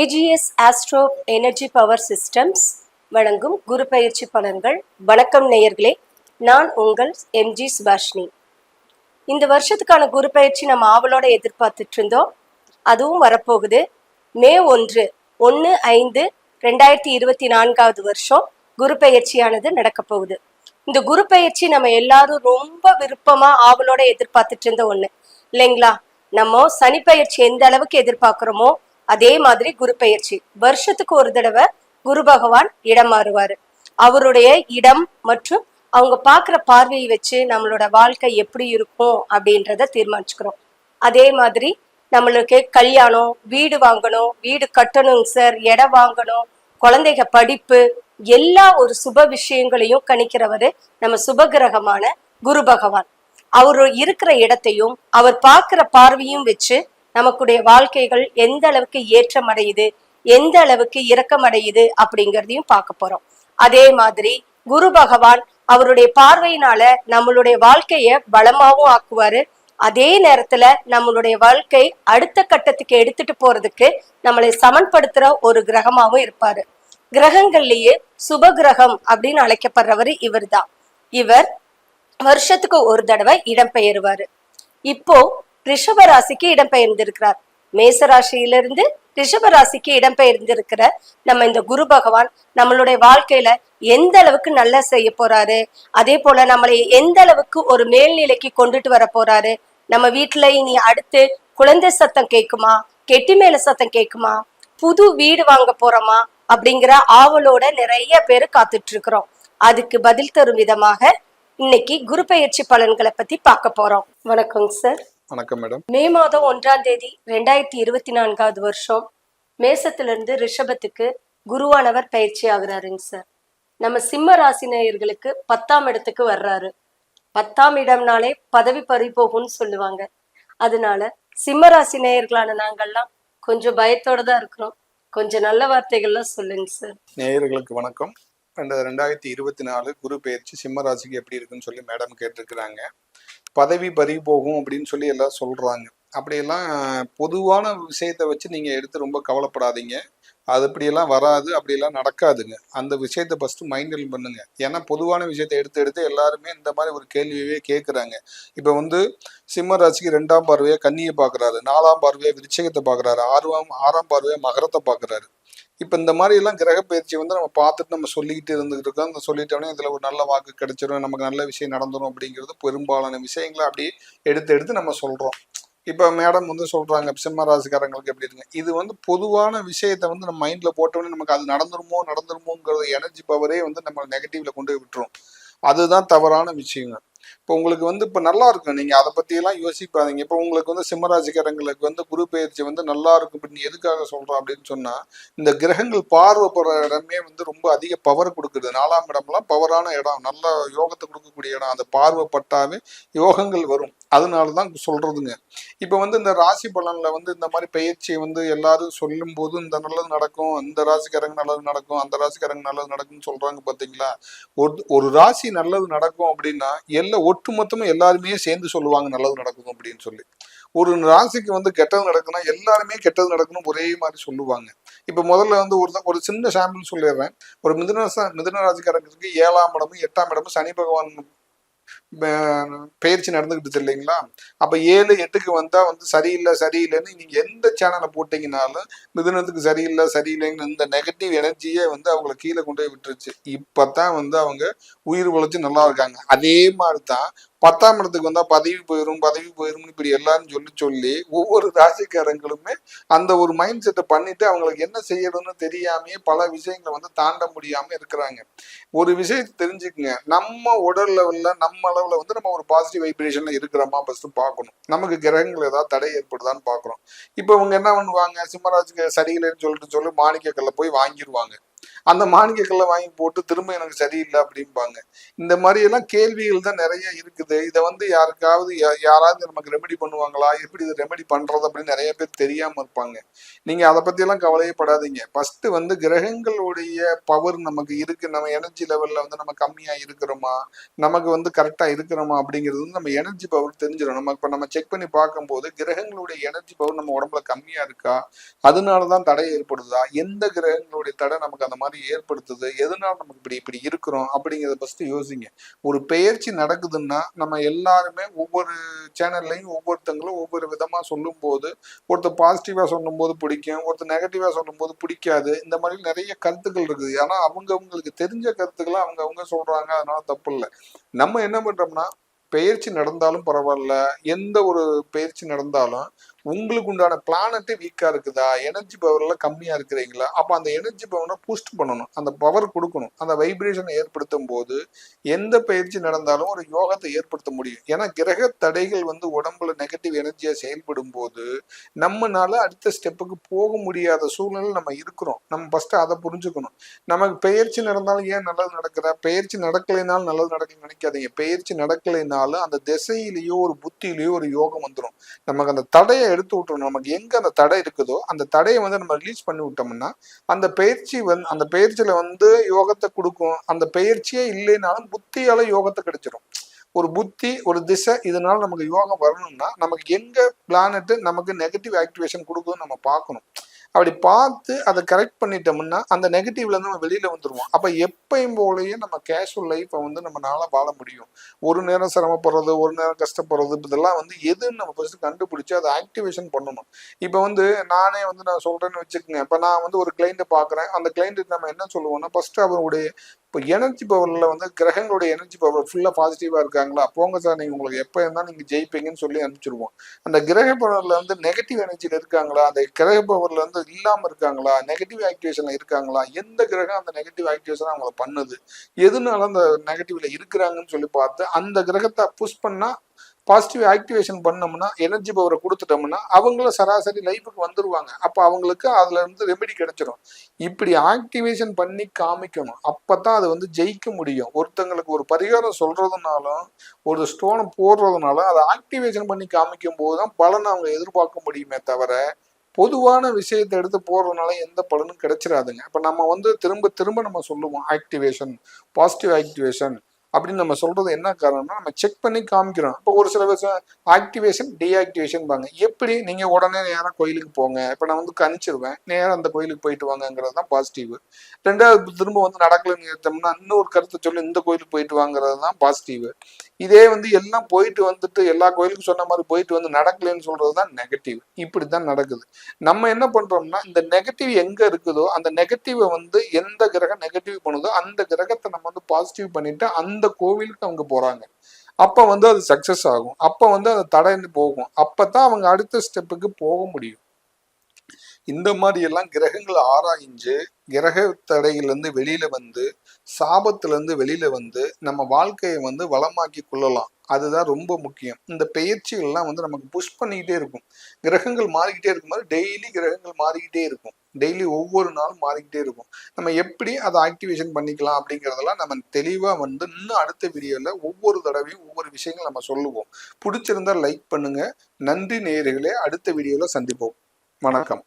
AGS astro energy power systems வழங்கும் குரு பயிற்சி பலன்கள். வணக்கம் நேயர்களே நான் உங்கள் எம்ஜி சுபாஷினி. இந்த வருஷத்துக்கான குரு பயிற்சி நம்ம ஆவலோட எதிர்பார்த்துட்டு இருந்தோம். அதுவும் வரப்போகுது. மே ஒன்று ஒன்று ஐந்து ரெண்டாயிரத்தி இருபத்தி நான்காவது வருஷம் குரு பயிற்சியானது நடக்க போகுது. இந்த குரு பயிற்சி நம்ம எல்லாரும் ரொம்ப விருப்பமா ஆவலோட எதிர்பார்த்துட்டு இருந்த ஒண்ணு. இல்லைங்களா? நம்ம சனி பயிற்சி எந்த அளவுக்கு எதிர்பார்க்கிறோமோ அதே மாதிரி குரு பெயர்ச்சி வருஷத்துக்கு ஒரு தடவை குரு பகவான் இடம் மாறுவாரு. அவருடைய இடம் மற்றும் அவங்க பார்க்குற பார்வையை வச்சு நம்மளோட வாழ்க்கை எப்படி இருக்கும் அப்படின்றத தீர்மானிச்சுக்கிறோம். அதே மாதிரி நம்மளுக்கு கல்யாணம் வீடு வாங்கணும் வீடு கட்டணும் சார் இடம் வாங்கணும் குழந்தைங்க படிப்பு எல்லா ஒரு சுப விஷயங்களையும் கணிக்கிறவரு நம்ம சுபகிரகமான குரு பகவான். அவர் இருக்கிற இடத்தையும் அவர் பார்க்கிற பார்வையும் வச்சு நமக்குடைய வாழ்க்கைகள் எந்த அளவுக்கு ஏற்றம் அடையுது எந்த அளவுக்கு இரக்கம் அடையுது அப்படிங்கிறதையும் பார்க்க போறோம். அதே மாதிரி குரு பகவான் அவருடைய பார்வையினால நம்மளுடைய வாழ்க்கைய பலமாவும் ஆக்குவாரு. அதே நேரத்துல நம்மளுடைய வாழ்க்கை அடுத்த கட்டத்துக்கு எடுத்துட்டு போறதுக்கு நம்மளை சமன்படுத்துற ஒரு கிரகமாவும் இருப்பாரு. கிரகங்கள்லயே சுப கிரகம் அப்படின்னு அழைக்கப்படுறவர் இவர்தான். இவர் வருஷத்துக்கு ஒரு தடவை இடம்பெயருவாரு. இப்போ ரிஷப ராசிக்கு இடம்பெயர்ந்திருக்கிறார். மேச ராசியிலிருந்து ரிஷப ராசிக்கு இடம்பெயர்ந்திருக்கிற நம்ம இந்த குரு பகவான் நம்மளுடைய வாழ்க்கையில எந்த அளவுக்கு நல்லா செய்ய போறாரு அதே போல நம்மளை எந்த அளவுக்கு ஒரு மேல்நிலைக்கு கொண்டுட்டு வர போறாரு நம்ம வீட்டுல இனி அடுத்து குழந்தை சத்தம் கேட்குமா கெட்டி மேல சத்தம் கேட்குமா புது வீடு வாங்க போறோமா அப்படிங்கிற ஆவலோட நிறைய பேர் காத்துட்டு இருக்கிறோம் அதுக்கு பதில் தரும் விதமாக இன்னைக்கு குரு பயிற்சி பலன்களை பத்தி பார்க்க போறோம். வணக்கங்க சார். வணக்கம் மேடம் மே மாதம் ஒன்றாம் தேதி ரெண்டாயிரத்தி இருபத்தி நான்காவது வருஷம். மேசத்திலிருந்து ரிஷபத்துக்கு குருவானவர் பயிற்சி ஆகுறாருங்க சார் நம்ம சிம்ம ராசி நேயர்களுக்கு பத்தாம் இடத்துக்கு வர்றாரு. பத்தாம் இடம்னாலே பதவி பறி போகும்னு சொல்லுவாங்க. அதனால சிம்ம ராசி நேயர்களான நாங்கள்லாம் கொஞ்சம் பயத்தோட தான் இருக்கிறோம். கொஞ்சம் நல்ல வார்த்தைகள்லாம் சொல்லுங்க சார் நேயர்களுக்கு வணக்கம். ரெண்டு ரெண்டாயிரத்தி இருபத்தி நாலு குரு பயிற்சி சிம்ம ராசிக்கு எப்படி இருக்குன்னு சொல்லி மேடம் கேட்டிருக்கிறாங்க. பதவி பறி போகும் அப்படின்னு சொல்லி எல்லாம் சொல்றாங்க. அப்படியெல்லாம் பொதுவான விஷயத்தை வச்சு நீங்க எடுத்து ரொம்ப கவலைப்படாதீங்க. அது இப்படியெல்லாம் வராது அப்படியெல்லாம் நடக்காதுங்க. அந்த விஷயத்தை ஃபஸ்ட்டு மைண்டில் பண்ணுங்க. ஏன்னா பொதுவான விஷயத்தை எடுத்து எடுத்து எல்லாருமே இந்த மாதிரி ஒரு கேள்வியவே கேட்குறாங்க இப்போ வந்து சிம்ம ராசிக்கு ரெண்டாம் பார்வையாக கன்னியை பார்க்குறாரு நாலாம் பார்வையாக விருச்சகத்தை பார்க்குறாரு ஆறாம் ஆறாம் பார்வையாக மகரத்தை பார்க்குறாரு இப்போ இந்த மாதிரி எல்லாம் கிரக பயிற்சி வந்து நம்ம பார்த்துட்டு நம்ம சொல்லிக்கிட்டு இருந்துகிட்டு இருக்கோம் அந்த சொல்லிட்டோடனே இதில் ஒரு நல்ல வாக்கு கிடைச்சிரும் நமக்கு நல்ல விஷயம் நடந்துரும் அப்படிங்கிறது பெரும்பாலான விஷயங்களை அப்படியே எடுத்து எடுத்து நம்ம சொல்கிறோம் இப்போ மேடம் வந்து சொல்கிறாங்க சிம்ம ராசிக்காரங்களுக்கு எப்படி இருக்குங்க இது வந்து பொதுவான விஷயத்தை வந்து நம்ம மைண்டில் போட்டோடனே நமக்கு அது நடந்துருமோ நடந்துருமோங்கிறது எனர்ஜி பவரே வந்து நம்ம நெகட்டிவ்ல கொண்டு விட்டுரும். அதுதான் தவறான விஷயங்க. இப்போ உங்களுக்கு வந்து இப்போ நல்லா இருக்கும். நீங்கள் அதை பற்றியெல்லாம் யோசிப்பாதீங்க இப்போ உங்களுக்கு வந்து சிம்மராசிக்காரங்களுக்கு வந்து குரு பயிற்சி வந்து நல்லா இருக்கும். அப்படின்னு எதுக்காக சொல்கிறோம் அப்படின்னு சொன்னால் இந்த கிரகங்கள் பார்வைப்படுற இடமே வந்து ரொம்ப அதிக பவர் கொடுக்குது. நாலாம் இடம்லாம் பவரான இடம். நல்ல யோகத்தை கொடுக்கக்கூடிய இடம். அந்த பார்வைப்பட்டாவே யோகங்கள் வரும். அதனால தான் சொல்கிறதுங்க இப்போ வந்து இந்த ராசி பலனில் வந்து இந்த மாதிரி பயிற்சியை வந்து எல்லாரும் சொல்லும் போது இந்த நல்லது நடக்கும் இந்த ராசிக்காரங்க நல்லது நடக்கும் அந்த ராசிக்காரங்க நல்லது நடக்கும்னு சொல்கிறாங்க பார்த்தீங்களா? ஒரு ஒரு ராசி நல்லது நடக்கும் அப்படின்னா எல்லா ஒட்டுமொத்தமும் எல்லாருமே சேர்ந்து சொல்லுவாங்க நல்லது நடக்கும் அப்படின்னு சொல்லி. ஒரு ராசிக்கு வந்து கெட்டது நடக்குன்னா எல்லாருமே கெட்டது நடக்கணும் ஒரே மாதிரி சொல்லுவாங்க. இப்போ முதல்ல வந்து ஒரு ஒரு சின்ன சாம்பிள் சொல்லிடுறேன். ஒரு மிதுன மிதுன ராசிக்காரங்களுக்கு ஏழாம் இடமும் எட்டாம் இடமும் சனி பகவான் பயிற்சி நடந்துகிட்டு இல்லைங்களா? அப்ப ஏழு எட்டுக்கு வந்தா வந்து சரியில்லை சரியில்லைன்னு நீங்க எந்த சேனலை போட்டீங்கனாலும் மிதுனத்துக்கு சரியில்லை சரியில்லைன்னு இந்த நெகட்டிவ் எனர்ஜியே வந்து அவங்கள கீழே கொண்டு போய் விட்டுருச்சு. இப்பதான் வந்து அவங்க உயிர் உழைச்சி நல்லா இருக்காங்க. அதே மாதிரி தான் பத்தாம் இடத்துக்கு வந்தா பதவி போயிடும் பதவி போயிரும்னு இப்படி எல்லாரும் சொல்லி சொல்லி ஒவ்வொரு ராசிக்காரங்களுமே அந்த ஒரு மைண்ட் செட்டை பண்ணிட்டு அவங்களுக்கு என்ன செய்யணும்னு தெரியாமயே பல விஷயங்களை வந்து தாண்ட முடியாம இருக்கிறாங்க. ஒரு விஷயத்தை தெரிஞ்சுக்குங்க. நம்ம உடல் லெவல்ல நம்ம அளவுல வந்து நம்ம ஒரு பாசிட்டிவ் வைப்ரேஷன்ல இருக்கிறோமா ஃபர்ஸ்ட் பார்க்கணும். நமக்கு கிரகங்கள் ஏதாவது தடை ஏற்படுதான்னு பாக்குறோம் இப்போ இவங்க என்ன பண்ணுவாங்க? சிம்மராஜுக்கு சரியில்லைன்னு சொல்லிட்டு சொல்லி மாணிக்கக்கல்ல போய் வாங்கிடுவாங்க அந்த மாணிக்கக்கல்லை வாங்கி போட்டு திரும்ப எனக்கு சரியில்லை அப்படிம்பாங்க. இந்த மாதிரி எல்லாம் கேள்விகள் தான் நிறைய இருக்குது. இதை வந்து யாருக்காவது யாராவது நமக்கு ரெமெடி பண்ணுவாங்களா? எப்படி இது ரெமெடி பண்றது அப்படின்னு நிறைய பேர் தெரியாம இருப்பாங்க. நீங்க அதை பத்தி எல்லாம் கவலையே படாதீங்க ஃபர்ஸ்ட் வந்து கிரகங்களுடைய பவர் நமக்கு இருக்கு. நம்ம எனர்ஜி லெவல்ல வந்து நம்ம கம்மியா இருக்கிறோமா? நமக்கு வந்து கரெக்டா இருக்கிறோமா அப்படிங்கிறது வந்து நம்ம எனர்ஜி பவர் தெரிஞ்சிடும். நம்ம இப்ப நம்ம செக் பண்ணி பார்க்கும்போது கிரகங்களுடைய எனர்ஜி பவர் நம்ம உடம்புல கம்மியா இருக்கா? அதனாலதான் தடை ஏற்படுதா? எந்த கிரகங்களுடைய தடை நமக்கு அந்த மாதிரி ஏற்படுத்துது. எதனால நமக்கு இப்படி இப்படி இருக்கிறோம் அப்படிங்கிறத ஃபஸ்ட்டு யோசிங்க. ஒரு பெயர்ச்சி நடக்குதுன்னா நம்ம எல்லாருமே ஒவ்வொரு சேனல்லையும் ஒவ்வொருத்தங்களும் ஒவ்வொரு விதமாக சொல்லும்போது ஒருத்தர் பாசிட்டிவாக சொல்லும்போது பிடிக்கும் ஒருத்தர் நெகட்டிவாக சொல்லும்போது பிடிக்காது. இந்த மாதிரி நிறைய கருத்துக்கள் இருக்குது. ஏன்னா அவங்க அவங்களுக்கு தெரிஞ்ச கருத்துக்களை அவங்க அவங்க அதனால தப்பு இல்லை. நம்ம என்ன பண்ணுறோம்னா பெயர்ச்சி நடந்தாலும் பரவாயில்ல. எந்த ஒரு பெயர்ச்சி நடந்தாலும் உங்களுக்கு உண்டான பிளானட்டே வீக்கா இருக்குதா? எனர்ஜி பவர்ல கம்மியா இருக்கிறீங்களா? அப்ப அந்த எனர்ஜி பவரை பூஸ்ட் பண்ணணும். அந்த பவர் கொடுக்கணும். அந்த வைப்ரேஷனை ஏற்படுத்தும் போது எந்த பயிற்சி நடந்தாலும் ஒரு யோகத்தை ஏற்படுத்த முடியும். ஏன்னா கிரக தடைகள் வந்து உடம்புல நெகட்டிவ் எனர்ஜியா செயல்படும் போது நம்மனால அடுத்த ஸ்டெப்புக்கு போக முடியாத சூழ்நிலை நம்ம இருக்கிறோம். நம்ம ஃபர்ஸ்ட் அதை புரிஞ்சுக்கணும். நமக்கு பயிற்சி நடந்தாலும் ஏன் நல்லது நடக்குதா பயிற்சி நடக்கலைனாலும் நல்லது நடக்கலன்னு நினைக்காதீங்க. பயிற்சி நடக்கலைனாலும் அந்த திசையிலேயோ ஒரு புத்தியிலேயோ ஒரு யோகம் வந்துடும் நமக்கு அந்த தடையை எடுத்து விட்டுறணும். நமக்கு எங்க அந்த தடை இருக்குதோ அந்த தடையை வந்து நம்ம ரிலீஸ் பண்ணி விட்டோம்னா அந்த பயிற்சி வந்து அந்த பயிற்சியில வந்து யோகத்தை கொடுக்கும். அந்த பயிற்சியே இல்லைனாலும் புத்தியால யோகத்தை கிடைச்சிரும். ஒரு புத்தி ஒரு திசை இதனால நமக்கு யோகம் வரணும்னா நமக்கு எங்க பிளானட் நமக்கு நெகட்டிவ் ஆக்டிவேஷன் கொடுக்குதுன்னு நம்ம பார்க்கணும். அப்படி பார்த்து அதை கரெக்ட் பண்ணிட்டோம்னா அந்த நெகட்டிவ்லேருந்து நம்ம வெளியில் வந்துடுவோம் அப்போ எப்பயும் போலயே நம்ம கேஷுவல் லைஃப்பை வந்து நம்மளால வாழ முடியும். ஒரு நேரம் சிரமப்படுறது ஒரு நேரம் கஷ்டப்படுறது இதெல்லாம் வந்து எதுன்னு நம்ம ஃபஸ்ட்டு கண்டுபிடிச்சி அதை ஆக்டிவேஷன் பண்ணணும். இப்போ வந்து நானே வந்து நான் சொல்கிறேன்னு வச்சுக்கோங்க. இப்போ நான் வந்து ஒரு கிளைண்ட்டை பார்க்குறேன். அந்த கிளைண்ட்டுக்கு நம்ம என்ன சொல்லுவோம்னா ஃபஸ்ட்டு அவருடைய இப்போ எனர்ஜி பவர்ல வந்து கிரகங்களுடைய எனர்ஜி பவர் ஃபுல்லாக பாசிட்டிவா இருக்காங்களா? போங்க சார் நீங்க உங்களுக்கு எப்போ இருந்தால் நீங்க ஜெயிப்பீங்கன்னு சொல்லி அனுப்பிச்சிருவோம். அந்த கிரக பவர்ல வந்து நெகட்டிவ் எனர்ஜியில் இருக்காங்களா? அந்த கிரக பவர்ல வந்து இல்லாம இருக்காங்களா? நெகட்டிவ் ஆக்டிவேஷன்ல இருக்காங்களா? எந்த கிரகம் அந்த நெகட்டிவ் ஆக்டிவேஷன் அவங்கள பண்ணுது? எதனால அந்த நெகட்டிவ்ல இருக்கிறாங்கன்னு சொல்லி பார்த்து அந்த கிரகத்தை புஷ் பண்ணா பாசிட்டிவ் ஆக்டிவேஷன் பண்ணோம்னா எனர்ஜி பவரை கொடுத்துட்டோம்னா அவங்களும் சராசரி லைஃபுக்கு வந்துருவாங்க. அப்போ அவங்களுக்கு அதுல இருந்து ரெமெடி கிடைச்சிடும் இப்படி ஆக்டிவேஷன் பண்ணி காமிக்கணும். அப்பதான் அது வந்து ஜெயிக்க முடியும். ஒருத்தங்களுக்கு ஒரு பரிகாரம் சொல்றதுனாலும் ஒரு ஸ்டோனை போடுறதுனாலும் அதை ஆக்டிவேஷன் பண்ணி காமிக்கும் போது தான் பலனை அவங்க எதிர்பார்க்க முடியுமே தவிர பொதுவான விஷயத்தை எடுத்து போடுறதுனால எந்த பலனும் கிடைச்சிடாதுங்க இப்போ நம்ம வந்து திரும்ப திரும்ப நம்ம சொல்லுவோம் ஆக்டிவேஷன் பாசிட்டிவ் ஆக்டிவேஷன் அப்படின்னு நம்ம சொல்றது என்ன காரணம்னா நம்ம செக் பண்ணி காமிக்கிறோம். இப்போ ஒரு சில விஷயம் ஆக்டிவேஷன் டீஆக்டிவேஷன் பாங்க எப்படி? நீங்க உடனே நேராக கோயிலுக்கு போங்க. இப்போ நான் வந்து கணிச்சிருவேன். நேராக அந்த கோயிலுக்கு போயிட்டு வாங்கங்கிறது தான் பாசிட்டிவ் ரெண்டாவது திரும்ப வந்து நடக்கலன்னு எடுத்தோம்னா இன்னொரு கருத்தை சொல்லி இந்த கோயிலுக்கு போயிட்டு வாங்குறது தான் பாசிட்டிவ் இதே வந்து எல்லாம் போயிட்டு வந்துட்டு எல்லா கோயிலுக்கும் சொன்ன மாதிரி போயிட்டு வந்து நடக்கலைன்னு சொல்றது தான் நெகட்டிவ் இப்படி தான் நடக்குது. நம்ம என்ன பண்றோம்னா இந்த நெகட்டிவ் எங்க இருக்குதோ அந்த நெகட்டிவை வந்து எந்த கிரகம் நெகட்டிவ் பண்ணுதோ அந்த கிரகத்தை நம்ம வந்து பாசிட்டிவ் பண்ணிட்டு அந்த அந்த கோவிலுக்கு அவங்க போறாங்க. அப்ப வந்து அது சக்சஸ் ஆகும். அப்ப வந்து அது தடைந்து போகும். அப்பதான் அவங்க அடுத்த ஸ்டெப்புக்கு போக முடியும். இந்த மாதிரி எல்லாம் கிரகங்களை ஆராய்ஞ்சு கிரக தடையிலிருந்து வெளியில வந்து சாபத்துல இருந்து வெளியில வந்து நம்ம வாழ்க்கையை வந்து வளமாக்கி கொள்ளலாம். அதுதான் ரொம்ப முக்கியம். இந்த பெயர்ச்சிகள்லாம் வந்து நமக்கு புஷ் பண்ணிக்கிட்டே இருக்கும். கிரகங்கள் மாறிக்கிட்டே இருக்கும்போது டெய்லி கிரகங்கள் மாறிக்கிட்டே இருக்கும். டெய்லி ஒவ்வொரு நாளும் மாறிக்கிட்டே இருக்கும். நம்ம எப்படி அதை ஆக்டிவேஷன் பண்ணிக்கலாம் அப்படிங்கிறதெல்லாம் நம்ம தெளிவாக வந்து இன்னும் அடுத்த வீடியோவில் ஒவ்வொரு தடவையும் ஒவ்வொரு விஷயங்கள் நம்ம சொல்லுவோம். பிடிச்சிருந்தா லைக் பண்ணுங்க. நன்றி நேர்களே அடுத்த வீடியோவில் சந்திப்போம். வணக்கம்.